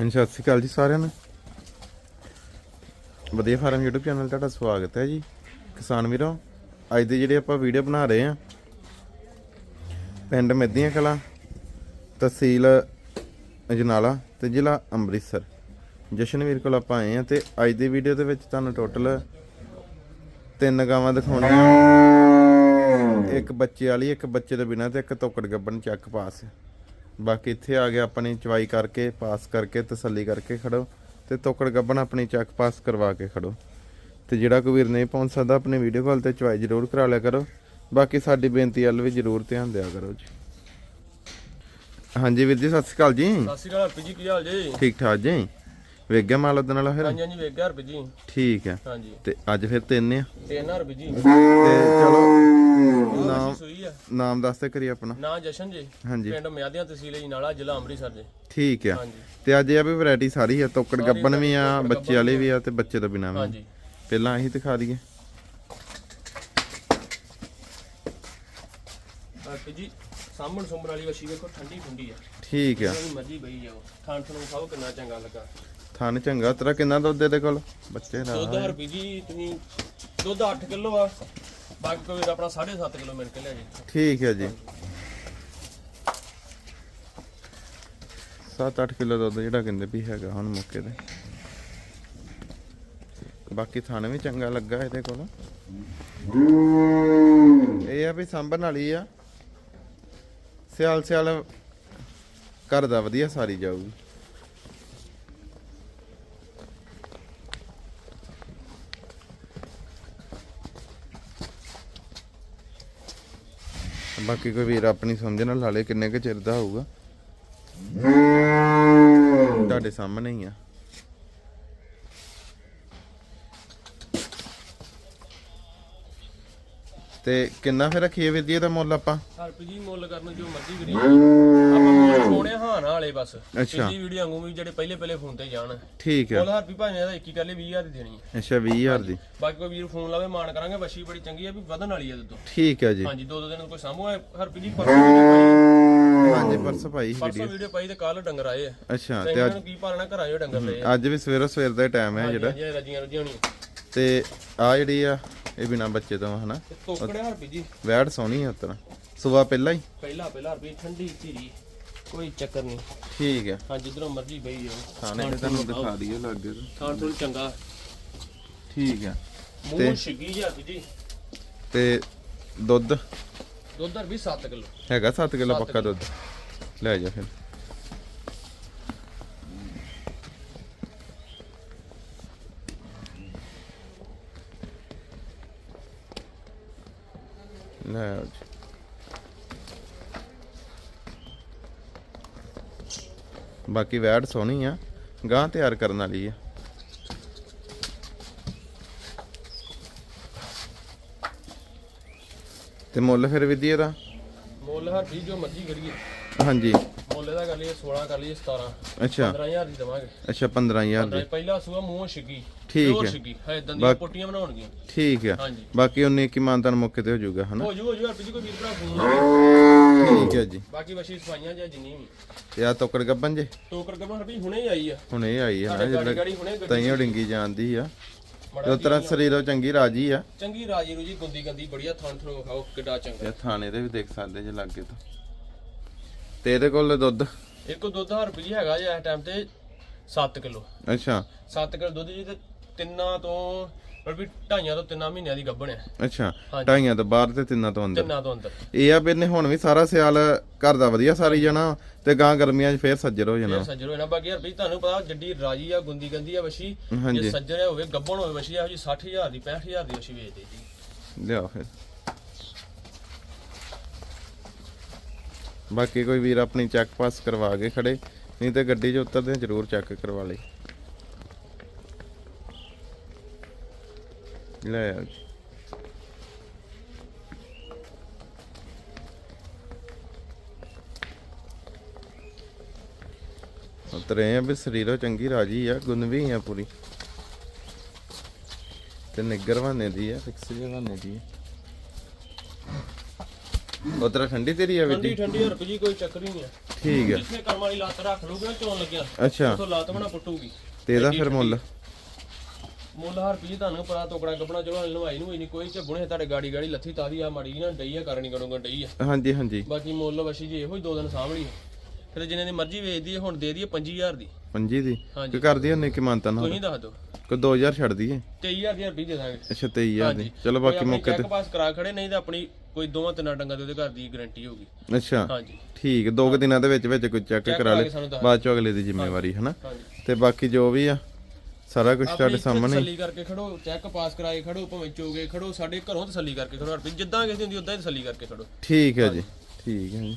ਹਾਂਜੀ, ਸਤਿ ਸ਼੍ਰੀ ਅਕਾਲ ਜੀ ਸਾਰਿਆਂ ਨੂੰ। ਵਧੀਆ ਫਾਰਮ YouTube ਚੈਨਲ ਤੁਹਾਡਾ ਸਵਾਗਤ ਹੈ ਜੀ। ਕਿਸਾਨ ਵੀਰੋ, ਅੱਜ ਦੀ ਜਿਹੜੀ ਆਪਾਂ ਵੀਡੀਓ ਬਣਾ ਰਹੇ ਆ ਪਿੰਡ ਮੱਧੀਆਂ ਕਲਾਂ, ਤਹਿਸੀਲ ਅਜਨਾਲਾ ਤੇ ਜ਼ਿਲ੍ਹਾ ਅੰਮ੍ਰਿਤਸਰ। ਜਸ਼ਨਵੀਰ ਕੋਲ ਆਪਾਂ ਆਏ ਆ ਤੇ ਅੱਜ ਦੀ ਵੀਡੀਓ ਦੇ ਵਿੱਚ ਤੁਹਾਨੂੰ ਟੋਟਲ ਤਿੰਨ ਗਾਵਾਂ ਦਿਖਾਉਣੀਆਂ। ਇੱਕ ਬੱਚੇ ਵਾਲੀ, ਇੱਕ ਬੱਚੇ ਦੇ ਬਿਨਾਂ ਤੇ ਇੱਕ ਤੋਕੜ ਗੱਬਣ ਚੱਕ ਪਾਸ। ਬਾਕੀ ਇੱਥੇ ਆ ਗਿਆ ਆਪਣੀ ਚਵਾਈ ਕਰਕੇ ਪਾਸ ਕਰਕੇ ਤਸੱਲੀ ਕਰਕੇ ਖੜੋ ਤੇ ਤੋਕੜ ਗੱਬਣ ਆਪਣੀ ਚੱਕ ਪਾਸ ਕਰਵਾ ਕੇ ਖੜੋ। ਤੇ ਜਿਹੜਾ ਕੋਈ ਵੀਰ ਨਹੀਂ ਪਹੁੰਚ ਸਕਦਾ ਆਪਣੀ ਵੀਡੀਓ ਕਾਲ ਤੇ ਚਵਾਈ ਜ਼ਰੂਰ ਕਰਾ ਲਿਆ ਕਰੋ। ਬਾਕੀ ਸਾਡੀ ਬੇਨਤੀ ਵੱਲ ਵੀ ਜ਼ਰੂਰ ਧਿਆਨ ਦਿਆ ਕਰੋ ਜੀ। ਹਾਂਜੀ ਵੀਰ ਜੀ ਸਤਿ ਸ਼੍ਰੀ ਅਕਾਲ ਜੀ। ਸਤਿ ਸ਼੍ਰੀ ਅਕਾਲ ਹਰਪੀ ਜੀ ਕੀ ਹਾਲ ਜੀ? ਠੀਕ ਠਾਕ ਜੀ। ਵੇਖ ਗਿਆ ਮਾਲ ਉਹਦੇ ਨਾਲ ਫਿਰ? ਹਾਂਜੀ ਹਾਂਜੀ ਵੇਖ ਗਿਆ ਹਰਪੀ ਜੀ। ਠੀਕ ਹੈ। ਹਾਂਜੀ। ਤੇ ਅੱਜ ਫਿਰ ਤਿੰਨ ਆ। ਤੇ ਨਾ ਹਰਪੀ ਜੀ। ਤੇ ਚਲੋ। ਨਾਮ ਦੱਸ ਤੇ ਕਰੀ ਆਪਣਾ। ਨਾਂ ਜਸ਼ਨ ਜੀ ਹਾਂਜੀ। ਪਿੰਡ ਮਿਆਦੀਆਂ ਤਹਿਸੀਲ ਜੀ ਨਾਲਾ ਜ਼ਿਲ੍ਹਾ ਅੰਮ੍ਰਿਤਸਰ ਜੀ। ਠੀਕ ਆ। ਹਾਂਜੀ। ਤੇ ਅੱਜ ਇਹ ਆ ਵੀ ਵੈਰਾਈਟੀ ਸਾਰੀ ਆ ਤੋਕੜ ਗੱਬਨ ਵੀ ਆ ਬੱਚੇ ਵਾਲੇ ਵੀ ਆ ਤੇ ਬੱਚੇ ਤੋਂ ਬਿਨਾਂ ਵੀ। ਹਾਂਜੀ। ਪਹਿਲਾਂ ਇਹੀ ਦਿਖਾ ਦਈਏ। ਹਰਪੀ ਜੀ ਸਾਹਮਣ ਸੁੰਬਰ ਵਾਲੀ ਵਸ਼ੀ ਵੇਖੋ ਠੰਡੀ ਠੰਡੀ ਆ। ਠੀਕ ਆ। ਜਿਹੜੀ ਮਰਜ਼ੀ ਬਈ ਜਾਓ ਥਾਣ ਥਣ ਖਾਓ ਕਿੰਨਾ ਚੰਗਾ ਲੱਗਾ। ਥਣ ਚੰਗਾ ਤੇਰਾ ਕਿੰਨਾ ਦੁੱਧ ਇਹਦੇ ਕੋਲ? ਬੱਚੇ ਦਾ ਦੁੱਧ ਹਰਪੀ ਜੀ ਤੁਸੀਂ ਦੁੱਧ 8 ਕਿਲੋ ਆ। ਬਾਕੀ ਕੋਈ ਆਪਣਾ 7.5 ਕਿਲੋ ਮਿਲ ਕੇ ਲਿਆ ਜੀ ਠੀਕ ਹੈ ਜੀ। 7-8 ਕਿਲੋ ਦੁੱਧ ਜਿਹੜਾ ਕਹਿੰਦੇ ਵੀ ਹੈਗਾ ਹੁਣ ਮੌਕੇ ਤੇ। ਬਾਕੀ ਥਣ ਵੀ ਚੰਗਾ ਲੱਗਾ ਇਹਦੇ ਕੋਲ। ਇਹ ਆ ਵੀ ਸਾਂਭਣ ਵਾਲੀ ਆ। ਸਿਆਲ ਸਿਆਲ ਘਰ ਦਾ ਵਧੀਆ ਸਾਰੀ ਜਾਊਗੀ। ਬਾਕੀ ਕੋਈ ਵੀਰ ਆਪਣੀ ਸਮਝ ਨਾਲ ਲਾ ਲੇ ਕਿੰਨੇ ਕੁ ਚਿਰ ਦਾ ਹੋਊਗਾ। ਤੁਹਾਡੇ ਸਾਹਮਣੇ ਹੀ ਆ। ਤੇ ਕਿੰਨਾ ਫਿਰ ਰੱਖੀਏ ਵਿਧੀ ਦਾ ਮੁੱਲ ਆਪਾਂ? ਹਰਪੀ ਜੀ ਮੁੱਲ ਕਰਨ ਜੋ ਮਰਜ਼ੀ ਕਰੀ ਆਪਾਂ ਮੁੱਲ ਪਾਉਣੇ ਹਾਂ ਨਾ ਵਾਲੇ ਬਸ। ਅੱਛਾ। ਪਿਛਲੀ ਵੀਡੀਓ ਵਾਂਗੂ ਵੀ ਜਿਹੜੇ ਪਹਿਲੇ ਪਹਿਲੇ ਫੋਨ ਤੇ ਜਾਣ। ਠੀਕ ਮੁੱਲ ਆ ਹਰਪੀ ਭਾਵੇਂ ਦਾ 21 ਕਰ ਲਈ 20000 ਦੀ ਦੇਣੀ ਹੈ ਅੱਛਾ 20000 ਦੀ। ਬਾਕੀ ਕੋਈ ਵੀਰ ਫੋਨ ਲਾਵੇ ਮਾਨ ਕਰਾਂਗੇ ਵਸ਼ੀ ਬੜੀ ਚੰਗੀ ਹੈ ਵੀ ਵਧਣ ਵਾਲੀ ਹੈ ਦੁੱਧ ਠੀਕ ਹੈ ਜੀ। ਹਾਂਜੀ ਦੋ ਦੋ ਦਿਨ ਕੋਈ ਹੈ ਹਰਪੀ ਜੀ ਹਾਂਜੀ ਪਰਸ ਭਾਈ ਵੀਡੀਓ। ਵੀਡੀਓ ਪਾਈ ਤੇ ਕੱਲ ਡੰਗਰ ਆਏ ਆ। ਅੱਛਾ ਤੇ ਅੱਜ ਕੀ ਪਾਲਣਾ ਘਰ ਆਇਓ ਡੰਗਰ ਲਏ ਅੱਜ ਵੀ ਸਵੇਰੋ ਸਵੇਰ ਦਾ ਟਾਈਮ ਹੈ ਜਿਹੜਾ ਜਿਹੜਾ। ਰਜੀਆਂ ਰਜੀਆਂ ਹੋਣੀ ਤੇ ਆ ਜਿਹੜੀ ਆ ਇਹ ਬਿਨਾ ਬੱਚੇ ਤੋਂ ਹਨਾ? ਤੇ ਤੋਕੜਿਆ ਹਰਪੀ ਜੀ। ਵੈੜ ਸੋਹਣੀ ਆ ਉਤਰਾ। ਸਵੇਰ ਪਹਿਲਾਂ ਹੀ? ਪਹਿਲਾ ਪਹਿਲਾ ਹਰਪੀ ਠੰਡੀ ਧੀਰੀ। ਕੋਈ ਚੱਕਰ ਨਹੀਂ। ਠੀਕ ਹੈ ਹਾਂ ਜਿੱਧਰੋਂ ਮਰਜ਼ੀ ਬਈ ਜਾਓ ਥਾਣੇ ਤੇ ਤੁਹਾਨੂੰ ਦਿਖਾ ਦਈਏ ਲੱਗੇ ਖਾਣ ਥੋੜੀ ਚੰਗਾ। ਠੀਕ ਹੈ ਮੂੰਹ ਛਿੱਗੀ ਜੀ ਜੀ। ਤੇ ਦੁੱਧ? ਦੁੱਧ ਹਰਪੀ 7 ਕਿਲੋ। ਹੈਗਾ 7 ਕਿਲੋ ਪੱਕਾ ਦੁੱਧ। ਲੈ ਜਾ ਫਿਰ। ਲੈ ਜੀ ਬਾਕੀ ਵੈੜ ਸੋਹਣੀ ਆ ਗਾਂ ਤਿਆਰ ਕਰਨ ਵਾਲੀ ਆ ਤੇ ਮੁੱਲ ਫਿਰ ਵਿਧੀ ਇਹਦਾ ਮੁੱਲ ਹਰਪੀ ਜੋ ਮਰਜ਼ੀ ਕਰੀਏ ਹਾਂਜੀ ਮੁੱਲ ਇਹਦਾ ਕਰ ਲਈਏ 16 ਕਰ ਲਈਏ 17 ਅੱਛਾ। 15000 ਦੀ ਦਵਾਂਗੇ। ਅੱਛਾ 15000 ਦੀ। ਪਹਿਲਾ ਸੂਆ ਮੂੰਹ ਛਿੱਗੀ ਠੀਕ ਪਿਓਰ ਹੈ। ਛਿੱਗੀ ਹੈ ਇਦਾਂ ਦੀਆਂ ਬਾਕ- ਪੋਟੀਆਂ ਬਣਾਉਣਗੀਆਂ। ਠੀਕ ਆ ਹਾਂਜੀ। ਬਾਕੀ ਉਹਨੇ ਕੀ ਮਾਨਤਾਨ ਮੌਕੇ ਤੇ ਹੋ ਜਾਊਗਾ ਹਨਾ? ਹੋ ਜੂ ਹੋ ਜੂ ਹਰਪੀ ਜੀ ਕੋਈ ਵੀਰ ਭਰਾ ਫੋਨ ਲਾਵੇ ਠੀਕ ਹੈ ਜੀ। ਬਾਕੀ ਵਸ਼ੀ ਸਫਾਈਆਂ ਜਾਂ ਜਿੰਨੀ ਵੀ। ਤੇ ਆ ਗੱਬਨ ਜੇ? ਟੋਕਰ ਹੁਣੇ ਆਈ ਹੁਣ ਆਈ ਜਿਹੜਾ ਤਾਈਓ ਡਿੰਗੀ ਜਾਂਦੀ ਸਰੀਰੋਂ ਚੰਗੀ ਰਾਜੀ ਆ। ਚੰਗੀ ਰਾਜੀ ਨੂੰ ਜੀ ਗੁੰਦੀ ਗੰਦੀ ਬੜੀਆ ਥਾਂ ਥਰੋ ਖਾਓ ਕਿੱਡਾ ਚੰਗਾ। ਇਹ ਥਾਣੇ ਦੇ ਵੀ ਦੇਖ ਸਕਦੇ ਜੇ ਲੱਗੇ ਤਾਂ। ਤੇ ਇਹਦੇ ਕੋਲ ਦੁੱਧ? ਇੱਕ ਦੁੱਧ ਹਰਪੀ ਜੀ ਹੈਗਾ ਜੀ ਇਸ ਟਾਈਮ ਤੇ 7 ਕਿਲੋ। ਅੱਛਾ। 7 ਕਿਲੋ ਦੁੱਧ ਜੀ ਤੇ ਤਿੰਨਾਂ ਤੋਂ ਹਰਪੀ ਢਾਈਆਂ ਤੋਂ ਤਿੰਨਾਂ ਮਹੀਨਿਆਂ ਦੀ ਗੱਭਣ ਹੈ। ਅੱਛਾ। ਢਾਈਆਂ ਤੋਂ ਬਾਹਰ ਤੇ ਤਿੰਨਾਂ ਤੋਂ ਅੰਦਰ? ਤਿੰਨਾਂ ਤੋਂ ਅੰਦਰ। ਇਹ ਆ ਵੀ ਇਹਨੇ ਹੁਣ ਵੀ ਸਾਰਾ ਸਿਆਲ ਘਰ ਦਾ ਵਧੀਆ ਸਾਰੀ ਜਾਣਾ ਤੇ ਗਾਂ ਗਰਮੀਆਂ 'ਚ ਫੇਰ ਸੱਜਰ ਹੋ ਜਾਣਾ। ਇਹ ਸੱਜਰ ਹੋਏ ਨਾ ਬਾਕੀ ਹਰਪੀ ਤੁਹਾਨੂੰ ਪਤਾ ਜੱਡੀ ਰਾਜੀ ਆ ਗੁੰਦੀ ਗੰਦੀ ਆ ਵਸ਼ੀ। ਜੇ ਸੱਜਰ ਹੋਵੇ ਗੱਭਣ ਹੋਵੇ ਵਸ਼ੀ ਇਹੋ ਜੀ 60000 ਦੀ 65000 ਦੀ ਵਸ਼ੀ ਵੇਚਦੇ ਜੀ। ਲਿਆ ਫਿਰ। ਬਾਕੀ ਕੋਈ ਵੀਰ ਆਪਣੀ ਚੈੱਕ ਪਾਸ ਕਰਵਾ ਕੇ ਖੜੇ, ਨਹੀਂ ਤੇ ਗੱਡੀ 'ਚ ਉਤਰਦੇ ਜ਼ਰੂਰ ਚੈੱਕ ਕਰਵਾ ਲਈ। ਲੈ ਆਓ ਜੀ। ਉਤਰੇ ਆ ਵੀ ਸਰੀਰੋਂ ਚੰਗੀ ਰਾਜੀ ਆ ਗੁਣ ਵੀ ਆ ਪੂਰੀ। ਤੇ ਨਿੱਗਰ ਬਹਾਨੇ ਦੀ ਆ ਫਿਕਸ ਜਿਹੇ ਬਹਾਨੇ ਦੀ ਆ। ਉਤਰਾ ਠੰਡੀ ਤੇਰੀ ਆ ਠੰਡੀ ਜੀ ਠੰਡੀ ਹਰਪੀ ਜੀ ਕੋਈ ਚੱਕਰ ਹੀ ਨਹੀਂ ਆ। ਠੀਕ ਹੈ ਜਿੱਥੇ ਕਰਮ ਵਾਲੀ ਲੱਤ ਰੱਖ ਲੂਗੇ ਨਾ ਚੋਣ ਲੱਗਿਆ। ਅੱਛਾ। ਉਥੋਂ ਲੱਤ ਬਣਾ ਪੁੱਟੂਗੀ। ਤੇ ਇਹਦਾ ਫਿਰ ਮੁੱਲ? ਮੁੱਲ ਹਰ ਪੀਸ ਤੁਹਾਨੂੰ ਪਤਾ ਟੋਕੜਾ ਕੱਪੜਾ ਚਲੋ ਹਲਵਾਈ ਨੂੰ ਨਹੀਂ ਕੋਈ ਝੱਗੁਣੇ ਤੁਹਾਡੇ ਗਾੜੀ ਗਾੜੀ ਲੱਥੀ ਤਾਦੀ ਆ ਮਾੜੀ ਨਾ ਡਈ ਆ ਕਰਨੀ ਕਰੂਗਾ ਡਈ ਆ। ਹਾਂਜੀ ਹਾਂਜੀ। ਬਾਕੀ ਮੁੱਲ ਵਸ਼ੀ ਜੀ ਇਹੋ ਹੀ ਦੋ ਦਿਨ ਸਾਂਭਣੀ ਆ। ਫਿਰ ਜਿੰਨੇ ਦੀ ਮਰਜ਼ੀ ਵੇਚਦੀ ਹੈ ਹੁਣ ਦੇ ਦਈਏ 25000 ਦੀ। ਪੰਜੀ ਦੀ? ਹਾਂਜੀ। ਕਿ ਕਰਦੀ ਹੁੰਨੇ ਕਿ ਮੰਨਤਾ ਨਾ ਤੁਸੀਂ ਦੱਸ ਦਿਓ। ਕੋਈ 2000 ਛੱਡ ਦਈਏ? 23000 ਦੀ ਰੁਪਏ ਦੇ ਦਾਂਗੇ। ਅੱਛਾ 23000 ਦੀ। ਚਲੋ ਬਾਕੀ ਮੌਕੇ ਚੈੱਕ ਪਾਸ ਕਰਾ ਖੜੇ ਨਹੀਂ ਤਾਂ ਆਪਣੀ ਕੋਈ ਦੋਵਾਂ ਤਿੰਨਾਂ ਡੰਗਾਂ ਦੇ ਉਹਦੇ ਘਰ ਦੀ ਗਾਰੰਟੀ ਹੋਊਗੀ। ਤੇ ਅੱਛਾ। ਹਾਂਜੀ। ਠੀਕ ਦੋ ਕੁ ਦਿਨਾਂ ਦੇ ਵਿੱਚ ਵਿੱਚ ਕੋਈ ਚੈੱਕ ਕਰਾ ਲੈ ਕੇ ਸਾਨੂੰ ਦੱਸ ਬਾਅਦ ਚੋਂ ਅਗਲੇ ਦੀ ਜ਼ਿੰਮੇਵਾਰੀ ਹਨਾ? ਹਾਂਜੀ ਤੇ ਬਾਕੀ ਜੋ ਵੀ ਆ ਸਾਰਾ ਕੁਝ ਤੁਹਾਡੇ ਸਾਹਮਣੇ। ਤਸੱਲੀ ਕਰਕੇ ਖੜੋ ਚੈੱਕ ਪਾਸ ਕਰਾਏ ਖੜੋ ਭਾਵੇਂ ਚੋਗੇ ਖੜੋ ਸਾਡੇ ਘਰੋਂ ਤਸੱਲੀ ਕਰਕੇ ਖੜੋ ਹਰਪ੍ਰੀਤ ਜਿੱਦਾਂ ਕਿਸੇ ਦੀ ਉਦਾਂ ਹੀ ਤਸੱਲੀ ਕਰਕੇ ਖੜੋ। ਠੀਕ ਹੈ ਜੀ ਠੀਕ ਹੈ ਜੀ।